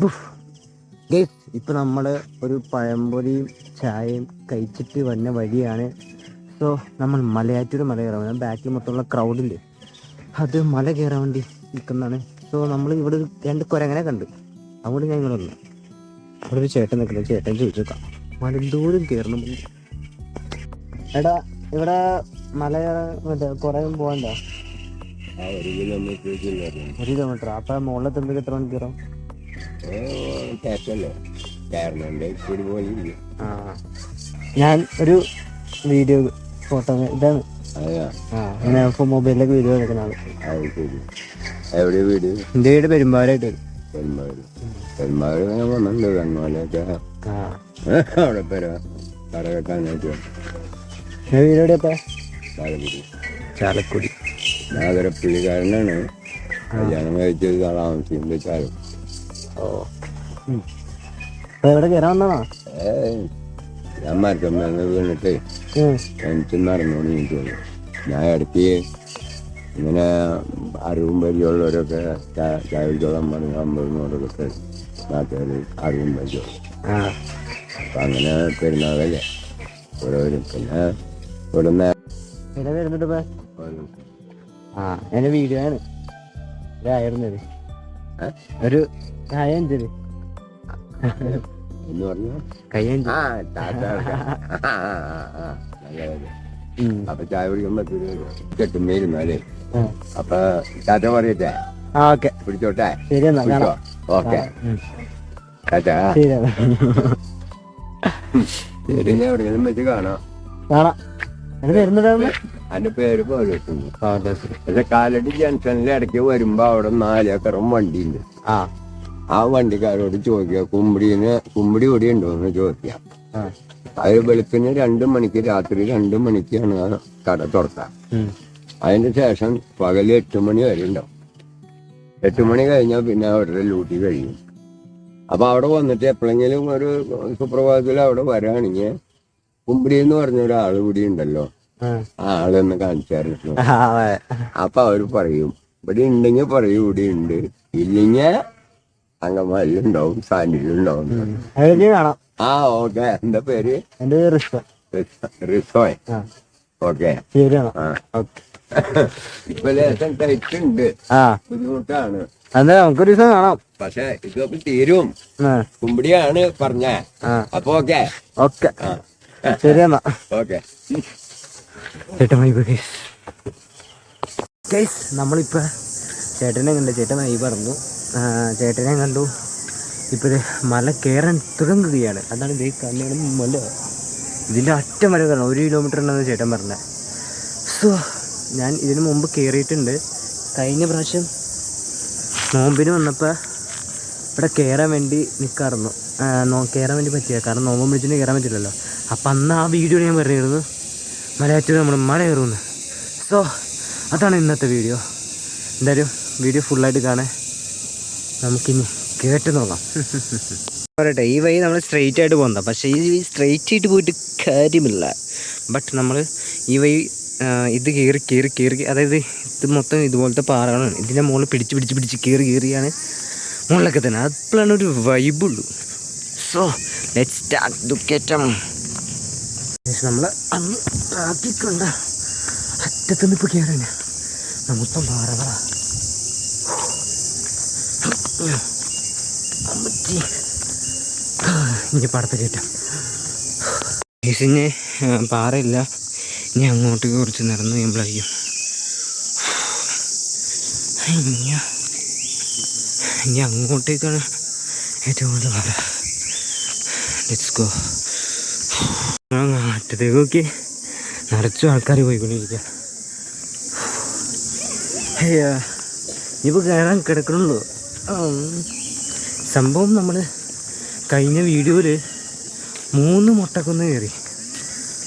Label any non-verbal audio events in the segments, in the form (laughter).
Guys ഇപ്പം നമ്മൾ ഒരു പഴംപൊരിയും ചായയും കഴിച്ചിട്ട് വന്ന വഴിയാണ്. സോ നമ്മൾ മലയാറ്റൂർ മല കയറാൻ വേണ്ടി ബാക്കിൽ മൊത്തമുള്ള ക്രൗഡില്ലേ അത് മല കയറാൻ വേണ്ടി നിൽക്കുന്നതാണ്. സോ നമ്മൾ ഇവിടെ രണ്ട് കുരങ്ങനെ കണ്ട്. അതുകൊണ്ട് ഞാൻ ഇങ്ങനെ വന്നു. ഇവിടെ ഒരു ചേട്ടൻ നിൽക്കുന്നു. ചേട്ടൻ ചോദിച്ചേക്കാം. മലന്തോറും കയറണം. എടാ ഇവിടെ മല മറ്റേ കുറേ പോകണ്ട ഒരു കിലോമീറ്റർ അപ്പം മുകളിലെത്തുമ്പോഴേക്ക് തെമ്പ് എത്ര മണിക്കൂറാവും ഞാൻ ഒരു വീഡിയോ ഫോട്ടോ ഇതാണ്. ഞാൻ ഇപ്പോൾ മൊബൈലിലൊക്കെ വീഡിയോ എടുക്കുന്ന ആൾ. എവിടെ വീട്? എന്റെ വീട് വരും അവിടെ പേര? കട കെട്ടാനായിട്ട്. വീട് ചാലക്കുടി. ചാലക്കുടി. നാഗരപ്പള്ളിക്കാരനാണ്. കല്യാണം കഴിച്ചത് താമസിക്കുന്നത് ചാലക്കുടി ഓ എവിടെ കയറാൻ ഏയ് ഞാൻ മരത്തമ്മ വീണിട്ട് എനിക്ക് നടന്നോണ്ട് എനിക്ക് തോന്നി ഞാൻ ഇടയ്ക്ക് ഇങ്ങനെ അറിവും പരിചയമുള്ളവരൊക്കെ ചായ കുടിച്ചോളാൻ പറഞ്ഞ അമ്പതിനോടൊക്കെ നാട്ടുകാർ അറിവും പരിചയമുള്ളൂ അപ്പം അങ്ങനെ പെരുന്നാളല്ലേ? ഓരോരും. പിന്നെ വരുന്നുണ്ട് ആ എന്റെ വീഡിയോ ആണ്. ഒരായിരുന്നത് ഏ? ഒരു കൈ അഞ്ചത് എന്ന് പറഞ്ഞു? കൈ അഞ്ച് ആ ടാറ്റ അപ്പൊ ചായ കുടിക്കുമ്പോ ആ. അപ്പൊ ടാറ്റ പറയട്ടെ? ഓക്കെ. പിടിച്ചോട്ടെ? ശരി ഓക്കെ. ഉം. ടാറ്റ ശരി എവിടെയെങ്കിലും വെച്ച് കാണാം. കാണാം. അതിന്റെ പേര് പക്ഷെ കാലടി ജംഗ്ഷനിൽ ഇടയ്ക്ക് വരുമ്പോ അവിടെ നാലേക്കറും വണ്ടിയുണ്ട്. ആ. ആ വണ്ടിക്കാരോട് ചോദിക്കുക കുമ്പിടിന് കുമ്പിടി ഓടി ഉണ്ടോ എന്ന് ചോദിക്കാം. അത് വെളുപ്പിന് രണ്ടു മണിക്ക് രാത്രി രണ്ടു മണിക്കാണ് ആ കട തുറക്കുക. അതിന് ശേഷം പകൽ എട്ട് മണി വരെ ഉണ്ടാവും. എട്ട് മണി കഴിഞ്ഞാൽ പിന്നെ അവരുടെ ലൂട്ടി കഴിയും. അപ്പൊ അവിടെ വന്നിട്ട് എപ്പോഴെങ്കിലും ഒരു സുപ്രഭാതത്തിൽ അവിടെ വരാണെങ്കിൽ കുമ്പിടി എന്ന് പറഞ്ഞ ഒരാൾ ഇവിടെ ഉണ്ടല്ലോ ആ. ആളൊന്ന് കാണിച്ചായിരുന്നു അതെ. അപ്പൊ അവർ പറയും ഇവിടെ ഉണ്ടെങ്കിൽ പറയും ഇവിടെ ഉണ്ട് ഇല്ലെങ്കിൽ അങ്കമാലിലുണ്ടാവും കാണാം. ആ ഓക്കെ. എന്താ പേര്? എന്റെ പേര് റിസോയ് ഓക്കെ. ഇപ്പൊ ലേശം ടൈറ്റ് ഉണ്ട് ബുദ്ധിമുട്ടാണ്. എന്താ നമുക്കൊരു ദിവസം കാണാം. പക്ഷെ ഇതൊക്കെ തീരും. കുമ്പിടിയാണ് പറഞ്ഞ. അപ്പൊ ഓക്കെ. ഓക്കെ. ആ ശരി എന്നാ ഓക്കെ ഗൈസ് നമ്മളിപ്പോൾ ചേട്ടനെ കണ്ടു ചേട്ടൻ വൈബ് പറഞ്ഞു. ചേട്ടനെ കണ്ടു. ഇപ്പോൾ മല കയറാൻ തുടങ്ങുകയാണ്. അതാണ് ഇതേ കല്യാണം മല. ഇതിന്റെ അറ്റം വരെ കയറണം ഒരു കിലോമീറ്റർ ഉണ്ടെന്ന് ചേട്ടൻ പറഞ്ഞത് സോ ഞാൻ ഇതിന് മുമ്പ് കയറിയിട്ടുണ്ട് കഴിഞ്ഞ പ്രാവശ്യം നോമ്പിന് വന്നപ്പോൾ ഇവിടെ കയറാൻ വേണ്ടി നിൽക്കാറുന്നു നോ കയറാൻ വേണ്ടി പറ്റിയ കാരണം നോമ്പ് വിളിച്ചിട്ട് കയറാൻ പറ്റില്ലല്ലോ. അപ്പം അന്ന് ആ വീഡിയോ ഞാൻ പറഞ്ഞിരുന്നു മലയാറ്റൂർ നമ്മൾ മല കയറുമെന്ന് സോ അതാണ് ഇന്നത്തെ വീഡിയോ എന്തായാലും വീഡിയോ ഫുള്ളായിട്ട് കാണാൻ നമുക്കിനി കേട്ട് നോക്കാം. (laughs) പറയട്ടെ ഈ വഴി നമ്മൾ സ്ട്രെയിറ്റ് ആയിട്ട് പോകുന്നത് പക്ഷേ ഈ സ്ട്രെയിറ്റ് ആയിട്ട് പോയിട്ട് കാര്യമില്ല. ബട്ട് നമ്മൾ ഈ വഴി ഇത് കയറി കയറി കയറി അതായത് ഇത് മൊത്തം ഇതുപോലത്തെ പാറകളാണ്. ഇതിന്റെ മുകളിൽ പിടിച്ച് പിടിച്ച് പിടിച്ച് കയറി കയറിയാണ് മുകളിലൊക്കെ തന്നെ. അപ്പോഴാണ് ഒരു വൈബുള്ളൂ സോ ലെറ്റ് സ്റ്റാർട്ട് ദുഃഖേറ്റം നമ്മൾ അന്ന് ട്രാഫിക്കുണ്ട് അറ്റത്തുനിന്ന് ഇപ്പോൾ കയറാനാ മൊത്തം പാറകളാ. അമ്മച്ചി. ഇനി പടത്ത് കയറ്റാം കേസിന് പാറയില്ല. ഇനി അങ്ങോട്ട് കുറച്ച് നടന്ന് കഴിയുമ്പോഴായിരിക്കും. ഇനി ഇനി അങ്ങോട്ടേക്കാണ് ഏറ്റവും കൂടുതൽ പാറ. ലെറ്റ്സ് ഗോ അറ്റത്തേക്ക് നോക്കി. നിറച്ചും ആൾക്കാർ പോയിക്കൊണ്ടിരിക്കുക ഇപ്പോൾ കയറാൻ കിടക്കണുള്ളൂ. സംഭവം നമ്മൾ കഴിഞ്ഞ വീഡിയോയിൽ മൂന്ന് മുട്ടക്കൊന്ന് കയറി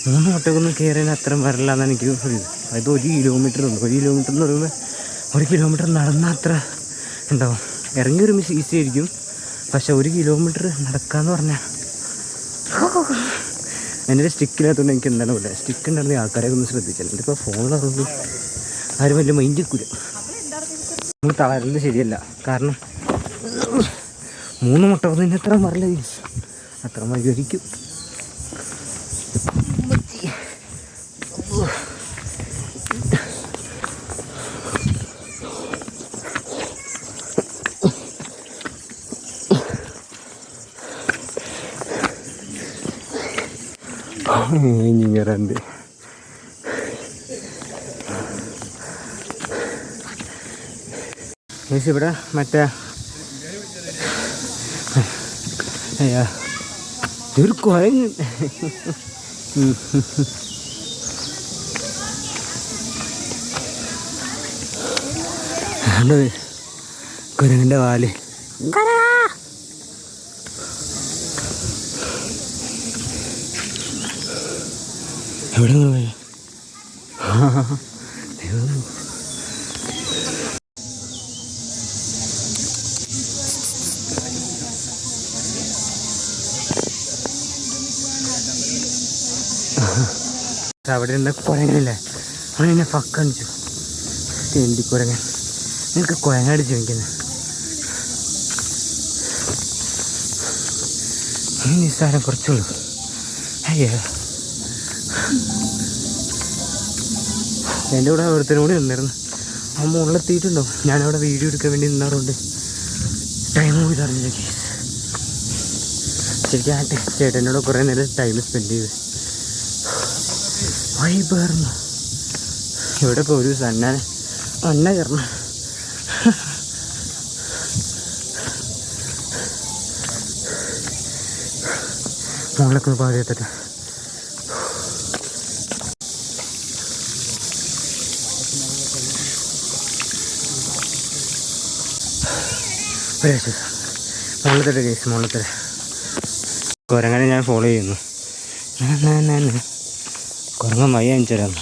മൂന്ന് മുട്ടക്കൊന്ന് കയറാൻ അത്ര വരില്ല എന്നാണ് എനിക്ക് അതായത് ഒരു കിലോമീറ്റർ ഉണ്ട് ഒരു കിലോമീറ്റർ എന്ന് പറയുമ്പോൾ ഒരു കിലോമീറ്റർ നടന്നാൽ അത്ര ഉണ്ടാവും. ഇറങ്ങി വരുമ്പോൾ ഈസി ആയിരിക്കും. പക്ഷെ ഒരു കിലോമീറ്റർ നടക്കാന്ന് പറഞ്ഞാൽ (laughs) എന്റെ സ്റ്റിക്കിനകത്തുകൊണ്ട് എനിക്ക് എന്താണ് പോലെ സ്റ്റിക്ക് ഉണ്ടായിരുന്ന ആൾക്കാരെയൊക്കെ ഒന്ന് ശ്രദ്ധിച്ചാൽ എന്റെ ഇപ്പോൾ ഫോണിലുള്ളത് ആരും വലിയ മൈൻഡ് കുര നമ്മൾ തളരുന്നത് ശരിയല്ല. കാരണം മൂന്ന് മുട്ട വന്നതിന് എത്ര മറല? അത്ര മതിയായിരിക്കും ഇങ്ങനെ ഏച്ചി ഇവിടെ മറ്റേ ഒരു കുരങ്ങ് കുരങ്ങിന്റെ വാൽ എവിടെ നിന്ന് പോയി അവിടെ ഇരുന്ന കുരങ്ങനില്ലേ? അവൻ എന്നെ ഫക്കണിച്ചു തെണ്ടി കുരങ്ങൻ. നിനക്ക് കുരങ്ങടിച്ച് ചോദിക്കുന്നത് ഈ നിസ്സാരം കുറച്ചുള്ളൂ. അയ്യോ. എന്റെ കൂടെ ഒരുത്തനും കൂടി നിന്നിരുന്നു. ആ മുകളിലെത്തിയിട്ടുണ്ടോ ഞാനവിടെ വീഡിയോ എടുക്കാൻ വേണ്ടി നിന്നാറുണ്ട്. ടൈം പോയി കേസ് ശരിക്കും ആ ചേട്ടനോട് കുറേ നേരം ടൈം സ്പെൻഡ് ചെയ്ത്. വൈബേർന്നു ഇവിടെ ഇപ്പോൾ ഒരു ദിവസം അന്ന കയറണം മുകളിലൊക്കെ പാതി എത്തട്ടെ മുകളിലത്തെ കേസ് മുകളിലത്തെ. കുരങ്ങനെ ഞാൻ ഫോളോ ചെയ്യുന്നു. കുരങ്ങ വയ്യ അഞ്ചരാന്ന്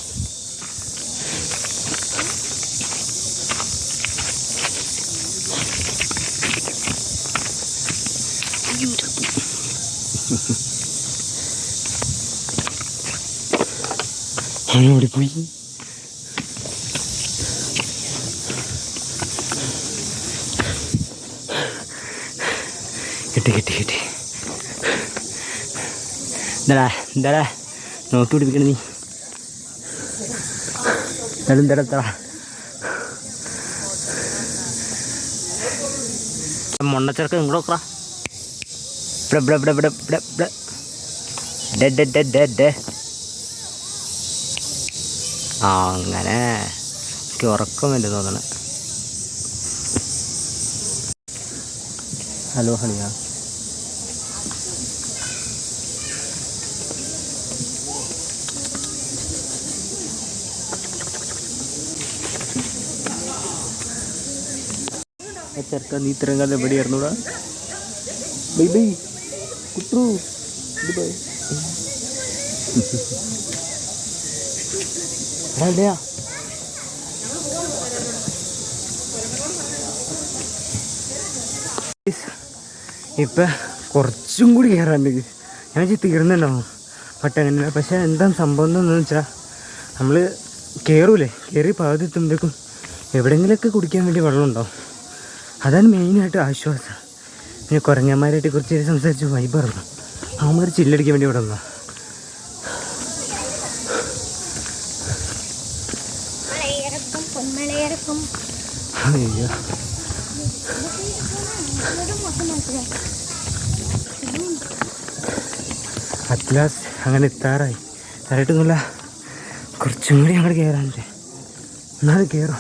ഓടിപ്പോയി കിട്ടി കിട്ടി കിട്ടി. എന്താടാ എന്താടാ നോക്കി പിടിപ്പിക്കണം നീ. എന്താടാ എന്താടാ മൊണ്ണച്ചെറുക്ക ഇങ്ങോട്ടാ ഇവിടെ ഇവിടെ ഇവിടെ ഇവിടെ ഇവിടെ ഇവിടെ. ഡെ ആ അങ്ങനെ. എനിക്ക് ഉറക്കം തോന്നണേ തോന്നണ. ഹലോ ഹണിയാ. ചെറുക്ക നീ ഇത്രയും കാലം എവിടെയായിരുന്നൂടാ ബൈ ബൈ. കുട്ടു ഇപ്പം കുറച്ചും കൂടി കയറാണ്ട് ഞാൻ തീർന്നുണ്ടാവും പട്ടങ്ങനെ പക്ഷേ എന്താ സംഭവം എന്താണെന്ന് വെച്ചാൽ നമ്മൾ കയറൂലേ കയറി പകുതി എത്തുമ്പോഴേക്കും എവിടെയെങ്കിലുമൊക്കെ കുടിക്കാൻ വേണ്ടി വെള്ളം ഉണ്ടാവും അതാണ് മെയിനായിട്ട് ആശ്വാസം. പിന്നെ കുറഞ്ഞന്മാരായിട്ട് കുറച്ച് നേരം സംസാരിച്ച് വൈബ് ഇറങ്ങും. അവന്മാർ ചില്ലടിക്കാൻ വേണ്ടി ഇവിടെ വന്നു അയ്യോ. അറ്റ്ലാസ് അങ്ങനെ എത്താറായി. തരട്ടൊന്നുമില്ല കുറച്ചും കൂടി അങ്ങോട്ട് കയറാനുണ്ട് എന്നാലും കയറും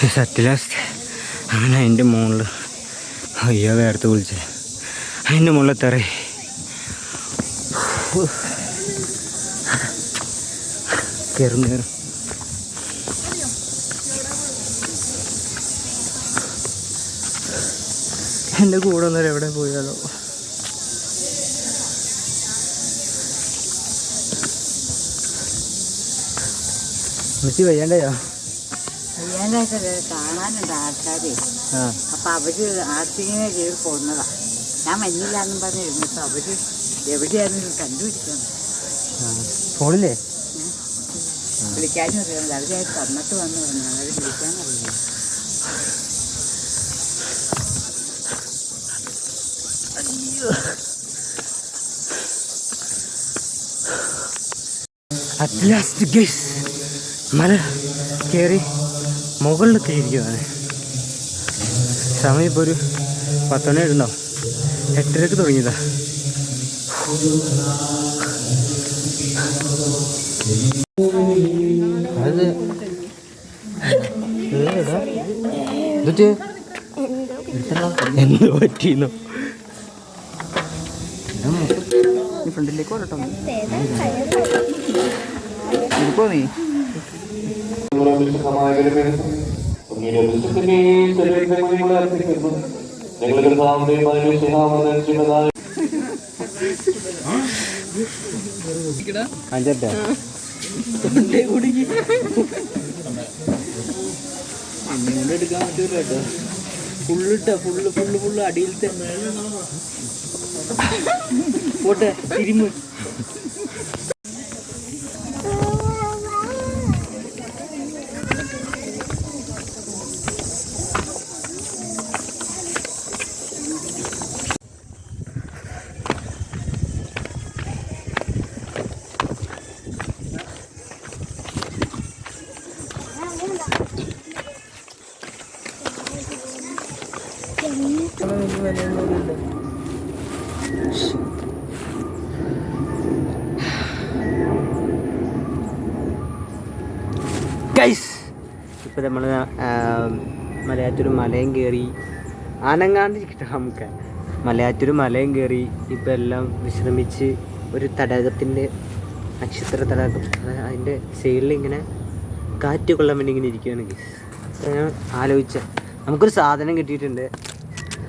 അറ്റ്ലാസ്റ്റ് അങ്ങനെ അതിന്റെ മുകളിൽ അയ്യോ വേർത്ത് വിളിച്ചേ. അതിന്റെ മുകളിൽ തെറേ കയറും കയറും എന്റെ കൂടെ ഒന്നര എവിടെ പോയാലോ? മിച്ചി വയ്യാണ്ടയോ? ചെയ്യാനായിട്ട് കാണാനുണ്ട് ആൾക്കാരെ. അപ്പൊ അവർ ആർട്ടിങ്ങിനെ കയറി പോകുന്നതാ ഞാൻ മഞ്ഞില്ലാന്നും പറഞ്ഞ് ഇരുന്നിട്ട് അവർ എവിടെയായിരുന്നു കണ്ടുപിടിക്കണം. ഫോണില്ലേ? വിളിക്കാനും അറിയാം. അവരെ തന്നിട്ട് വന്നു പറഞ്ഞു. അവരെ വിളിക്കാൻ അറിയില്ല. അറ്റ് ലാസ്റ്റ് ഗേസ് മല കയറി. മുകളിൽ ഇരിക്കുന്നത് സമയം ഇപ്പോൾ ഒരു പത്തുമണി ഉണ്ടാവും എട്ടരക്ക് തുടങ്ങിയതാ. അത് വരട്ടോ നീ എന്തോ പറ്റിയെന്നോ? ഫ്രണ്ടിലേക്ക് ഓടട്ടോ ഇപ്പോ നീ അഞ്ചട്ടെ എടുക്കാൻ പറ്റൂല കേട്ടോ ഫുള്ളിട്ട ഫുള്ള് ഫുള്ള് ഫുള്ള് അടിയിലത്തെ പോട്ടെ തിരുമ്പ് ഗൈസ് നമ്മൾ മലയാറ്റൂർ മലയും കയറി ആനങ്ങാണ്ടിരിക്കട്ടെ നമുക്ക്. മലയാറ്റൂർ മലയും കയറി ഇപ്പം എല്ലാം വിശ്രമിച്ച് ഒരു തടാകത്തിന്റെ നക്ഷത്ര തടാകം അത് അതിന്റെ സൈഡിൽ ഇങ്ങനെ കാറ്റ് കൊള്ളാൻ വേണ്ടി ഇങ്ങനെ ഇരിക്കുകയാണ് ഗീസ് ഞാൻ ആലോചിച്ച. നമുക്കൊരു സാധനം കിട്ടിയിട്ടുണ്ട്.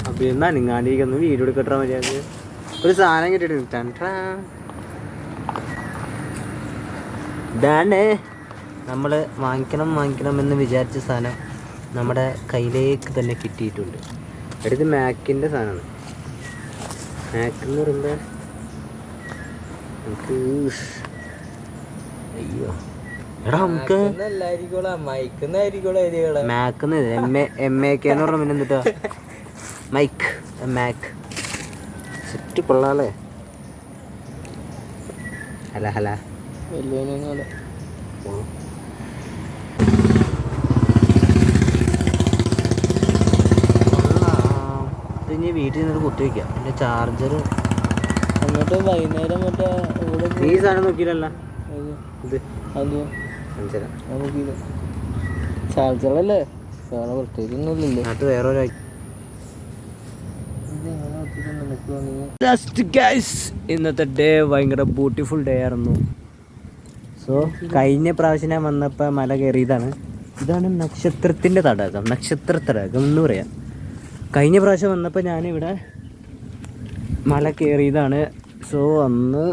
അപ്പോൾ എന്നാ നിങ്ങാണ്ടിരിക്കുന്നു വീഡിയോ എടുക്കട്ടെ മര്യാദ ഒരു സാധനം കിട്ടിയിട്ടുണ്ട്. ടൺ ടാ. ഇതാണ് നമ്മൾ വാങ്ങിക്കണം വാങ്ങിക്കണം എന്ന് വിചാരിച്ച സാധനം നമ്മുടെ കയ്യിലേക്ക് തന്നെ കിട്ടിയിട്ടുണ്ട്. അടുത്ത് മാക്കിന്റെ സാധനമാണ്. മാക്ക് എന്ന് പറയുമ്പോൾ നമുക്ക് അയ്യോ. എടാ നമുക്ക് മാക്ക് എം എ കെ എന്ന് പറഞ്ഞ പിന്നെ എന്തിട്ടാ? മൈക്ക് മാക്ക് സെറ്റ് കൊള്ളാലേ ഹല ഹല. ഇനി വീട്ടിൽ നിന്നിട്ട് കുത്തി വെക്കാം. പിന്നെ ചാർജർ എന്നിട്ട് വൈകുന്നേരം മറ്റേ ഈ സാധനം നോക്കിയില്ലല്ലോ? ഇത്. അത് കാണിച്ചുതരാം. നമുക്ക് ചാർജറല്ലേ വേറെ പ്രത്യേകിച്ചൊന്നുമില്ലല്ലോ. അത് വേറെ ഒരു ജസ്റ്റ് ഗൈസ് ഇന്നത്തെ ഡേ ഭയങ്കര ബ്യൂട്ടിഫുൾ ഡേ ആയിരുന്നു. സോ കഴിഞ്ഞ പ്രാവശ്യം ഞാൻ വന്നപ്പോൾ മല കയറിയതാണ്. ഇതാണ് നക്ഷത്രത്തിന്റെ തടാകം. നക്ഷത്ര തടാകം എന്ന് പറയാം. കഴിഞ്ഞ പ്രാവശ്യം വന്നപ്പോൾ ഞാനിവിടെ മല കയറിയതാണ്. സോ അന്ന്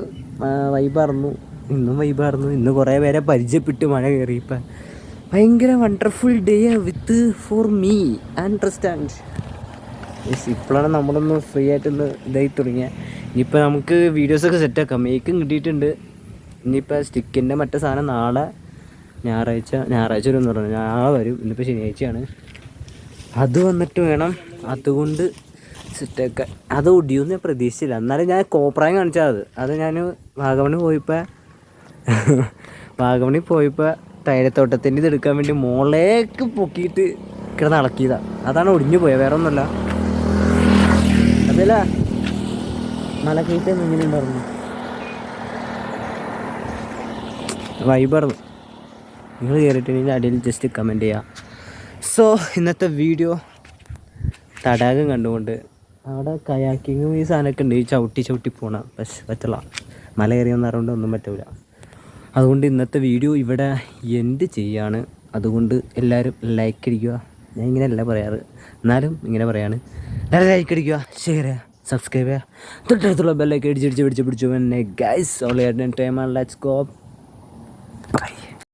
വൈബായിരുന്നു ഇന്നും വൈബായിരുന്നു ഇന്ന് കുറേ പേരെ പരിചയപ്പെട്ട് മഴ കയറിയപ്പോൾ ഭയങ്കര wonderful day with for me understand ഇപ്പോഴാണ് നമ്മളൊന്ന് ഫ്രീ ആയിട്ടൊന്ന് ഇതായി തുടങ്ങിയ. ഇനിയിപ്പോൾ നമുക്ക് വീഡിയോസൊക്കെ സെറ്റാക്കാം മേക്കും കിട്ടിയിട്ടുണ്ട്. ഇനിയിപ്പോൾ സ്റ്റിക്കിന്റെ മറ്റേ സാധനം നാളെ ഞായറാഴ്ച ഞായറാഴ്ച വരും എന്ന് പറഞ്ഞു. നാളെ വരും. ഇന്നിപ്പോൾ ശനിയാഴ്ചയാണ്. അത് വന്നിട്ട് വേണം അതുകൊണ്ട് സെറ്റാക്കാൻ അത് ഒടിയൊന്നും ഞാൻ പ്രതീക്ഷിച്ചില്ല. എന്നാലും ഞാൻ കോപ്രായം കാണിച്ചാൽ അത്. അത് ഞാൻ വാഗമണ് പോയപ്പോൾ വാഗമണി പോയപ്പോൾ തൈരത്തോട്ടത്തിന്റെ ഇത് എടുക്കാൻ വേണ്ടി മോളേക്ക് പൊക്കിയിട്ട് കിടന്ന് ഇളക്കിയതാണ് അതാണ് ഒടിഞ്ഞു പോയത് വേറെ ഒന്നുമല്ല അതല്ല മല കയറ്റം എങ്ങനെ ഉണ്ടായിരുന്നു? വൈബായിരുന്നു നിങ്ങൾ കയറിയിട്ടുണ്ടെങ്കിൽ അടിയിൽ ജസ്റ്റ് കമന്റ് ചെയ്യാം. സോ ഇന്നത്തെ വീഡിയോ തടാകം കണ്ടുകൊണ്ട് അവിടെ കയാക്കിങ്ങും ഈ സാധനമൊക്കെ ഉണ്ട്. ഈ ചവിട്ടി ചവിട്ടി പോണ പക്ഷെ പറ്റില്ല മല കയറിയെന്ന് പറഞ്ഞുകൊണ്ട് ഒന്നും പറ്റില്ല അതുകൊണ്ട് ഇന്നത്തെ വീഡിയോ ഇവിടെ എൻഡ് ചെയ്യാണ് അതുകൊണ്ട് എല്ലാവരും ലൈക്ക് അടിക്കുക ഞാൻ ഇങ്ങനെയല്ല പറയാറ് എന്നാലും ഇങ്ങനെ പറയാണ് എല്ലാവരും ലൈക്ക് അടിക്കുക ഷെയർ ചെയ്യുക സബ്സ്ക്രൈബ് ചെയ്യുക തൊട്ടടുത്തുള്ള ബെല്ലൊക്കെ അടിച്ചടിച്ച് പിടിച്ച് പിടിച്ചു പിന്നെ guys all time let's go bye